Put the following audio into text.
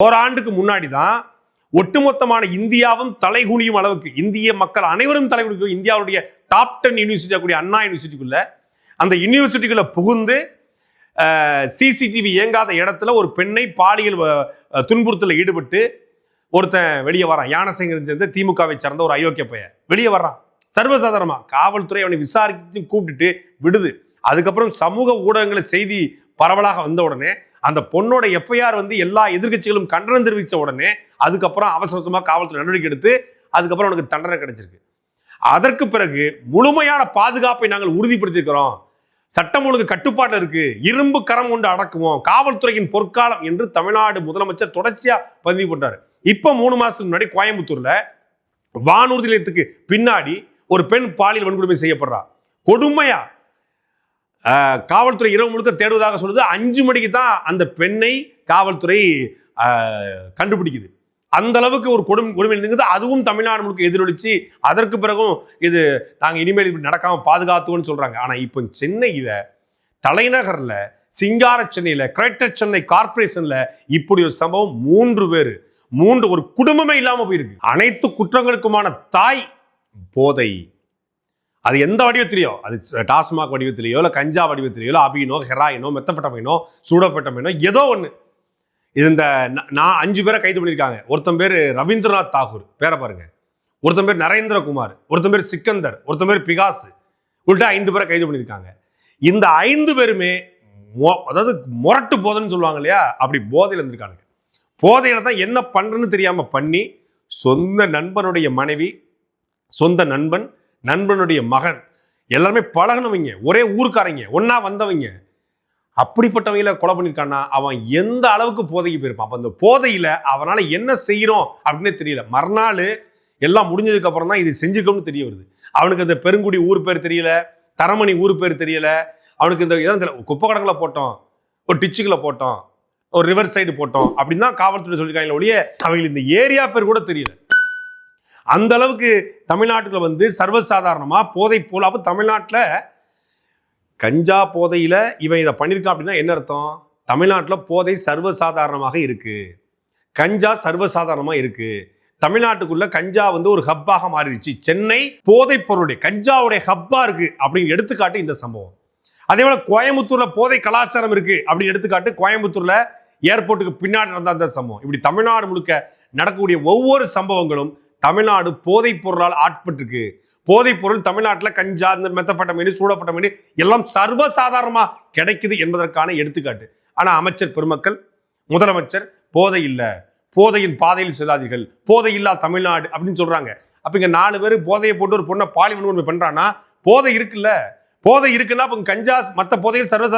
ஓராண்டுக்கு முன்னாடி தான் ஒட்டுமொத்தமான இந்தியாவும் தலைகுனியும் அளவுக்கு இந்திய மக்கள் அனைவரும் தலைகுனிக்கும் இந்தியாவுடைய டாப் டென் யூனிவர்சிட்டி கூடிய அண்ணா யூனிவர்சிட்டிக்குள்ள அந்த யூனிவர்சிட்டிக்குள்ள புகுந்து சிசிடிவி இயங்காத இடத்துல ஒரு பெண்ணை பாலியல் அஹ், துன்புறுத்தல ஈடுபட்டு ஒருத்தன் வெளியே வரான். யானசிங்கர் சேர்ந்த திமுகவை சார்ந்த ஒரு அயோக்கிய பையன். வெளியே வர்றான். சர்வசாதாரணமா காவல்துறை அவனை விசாரித்து கூப்பிட்டுட்டு விடுது. அதுக்கப்புறம் சமூக ஊடகங்கள செய்தி பரவலாக வந்த உடனே அந்த பொண்ணோட எஃப்ஐஆர் வந்து எல்லா எதிர்க்கட்சிகளும் கண்டனம் தெரிவித்த உடனே அதுக்கப்புறம் அவசர அவசரமா காவல்துறை நடவடிக்கை எடுத்து அதுக்கப்புறம் அவனுக்கு தண்டனை கிடைச்சிருக்கு. அதற்கு பிறகு முழுமையான பாதுகாப்பை நாங்கள் உறுதிப்படுத்தியிருக்கிறோம். சட்டம் ஒழுங்கு கட்டுப்பாட்டில் இருக்கு. இரும்பு கரம் கொண்டு அடக்குவோம். காவல்துறையின் பொற்காலம் என்று தமிழ்நாடு முதலமைச்சர் தொடர்ச்சியா பதிவு பண்றாரு இப்ப மூணு மாசத்துக்கு முன்னாடி கோயம்புத்தூர்ல வானூர்தி நிலையத்துக்கு பின்னாடி ஒரு பெண் பாலியல் வன்கொடுமை செய்யப்படுறா. கொடுமையா? காவல்துறை இரவு முழுக்க தேடுவதாக சொல்லுது. அஞ்சு மணிக்கு தான் அந்த பெண்ணை காவல்துறை கண்டுபிடிக்குது. அந்த அளவுக்கு ஒரு கொடுமை கொடுமை இருந்தது அதுவும் தமிழ்நாடு முழுக்க எதிரொலிச்சு அதற்கு பிறகும் இது நாங்கள் இனிமேல் இப்படி நடக்காம பாதுகாத்துவோம்னு சொல்றாங்க. ஆனா இப்போ சென்னையில தலைநகர்ல சிங்கார சென்னையில கிரேட்டர் சென்னை கார்ப்பரேஷன்ல இப்படி ஒரு சம்பவம் மூன்று பேர் மூன்று ஒரு குடும்பமே இல்லாம போயிருக்கு. அனைத்து குற்றங்களுக்குமான தாய் போதை. அது எந்த வடிவத்திலையோ? அது டாஸ்மாக் வடிவத்திலையோ இல்லை கஞ்சா வடிவத்திலையோ இல்லை அபினோ ஹெராயினோ மெத்தப்பட்டமைனோ சூடப்பட்டமைனோ ஏதோ ஒன்று இது இந்த நான் அஞ்சு பேரை கைது பண்ணியிருக்காங்க. ஒருத்தன் பேர் ரவீந்திரநாத் தாகூர். பேரை பாருங்க. ஒருத்தன் பேர் நரேந்திரகுமார். ஒருத்தன் பேர் சிக்கந்தர். ஒருத்தன் பேர் பிகாஸ் உள்ளிட்ட ஐந்து பேரை கைது பண்ணியிருக்காங்க. இந்த ஐந்து பேருமே மொ- அதாவது முரட்டு போதைன்னு சொல்லுவாங்க இல்லையா? அப்படி போதையில் இருந்திருக்காங்க போதையில தான் என்ன பண்றேன்னு தெரியாம பண்ணி சொந்த நண்பனுடைய மனைவி சொந்த நண்பன் நண்பனுடைய மகன். எல்லாருமே பழகினவங்க ஒரே ஊருக்காரங்க ஒன்றா வந்தவங்க. அப்படிப்பட்டவங்கள கொலை பண்ணியிருக்கான்னா அவன் எந்த அளவுக்கு போதைக்கு போயிருப்பான்? அப்போ அந்த போதையில் அவனால் என்ன செய்கிறோம் அப்படின்னே தெரியல. மறுநாள் எல்லாம் முடிஞ்சதுக்கு அப்புறம் தான் இது செஞ்சிருக்கோம்னு தெரிய வருது. அவனுக்கு அந்த பெருங்குடி ஊர் பேர் தெரியல தரமணி ஊர் பேர் தெரியல. அவனுக்கு இந்த இதான் தெரியல. குப்பை கடங்களை போட்டோம் ஒரு டிச்சுக்குள்ள போட்டோம் ஒரு ரிவர் சைடு போட்டோம் அப்படின்னு தான் காவல்துறை சொல்லியிருக்காங்களே ஒழிய அவங்களுக்கு இந்த ஏரியா பேர் கூட தெரியல. அந்த அளவுக்கு தமிழ்நாட்டில் வந்து சர்வசாதாரணமாக போதை போல் அப்போ தமிழ்நாட்டில் கஞ்சா போதையில் இவன் இதை பண்ணியிருக்கான் அப்படின்னா என்ன அர்த்தம்? தமிழ்நாட்டில் போதை சர்வசாதாரணமாக இருக்குது கஞ்சா சர்வசாதாரணமாக இருக்குது தமிழ்நாட்டுக்குள்ள கஞ்சா வந்து ஒரு ஹப்பாக மாறிடுச்சு. சென்னை போதைப் பொருளுடைய கஞ்சாவுடைய ஹப்பா இருக்கு அப்படின்னு எடுத்துக்காட்டு இந்த சம்பவம். அதே போல கோயம்புத்தூர்ல போதை கலாச்சாரம் இருக்கு அப்படின்னு எடுத்துக்காட்டு கோயம்புத்தூர்ல ஏர்போர்ட்டுக்கு பின்னாடி நடந்த அந்த சம்பவம். இப்படி தமிழ்நாடு முழுக்க நடக்கக்கூடிய ஒவ்வொரு சம்பவங்களும் தமிழ்நாடு போதைப் பொருளால் ஆட்பட்டிருக்கு. போதைப் பொருள் தமிழ்நாட்டில் கஞ்சா இந்த சூடப்பட்ட சூடப்பட்டமீன் எல்லாம் சர்வசாதாரணமாக கிடைக்குது என்பதற்கான எடுத்துக்காட்டு. ஆனா அமைச்சர் பெருமக்கள் முதலமைச்சர் போதை இல்ல. போதையின் பாதையில் செல்லாதீர்கள். போதை இல்லா தமிழ்நாடு அப்படின்னு சொல்றாங்க. அப்ப இங்க நாலு பேர் போதையை போட்டு ஒரு பொண்ணை பாலிவன் பண்றான்னா போதை இருக்குல்ல. போதை இருக்குன்னா அப்ப கஞ்சா மத்த போதையில் சர்வசாதாரண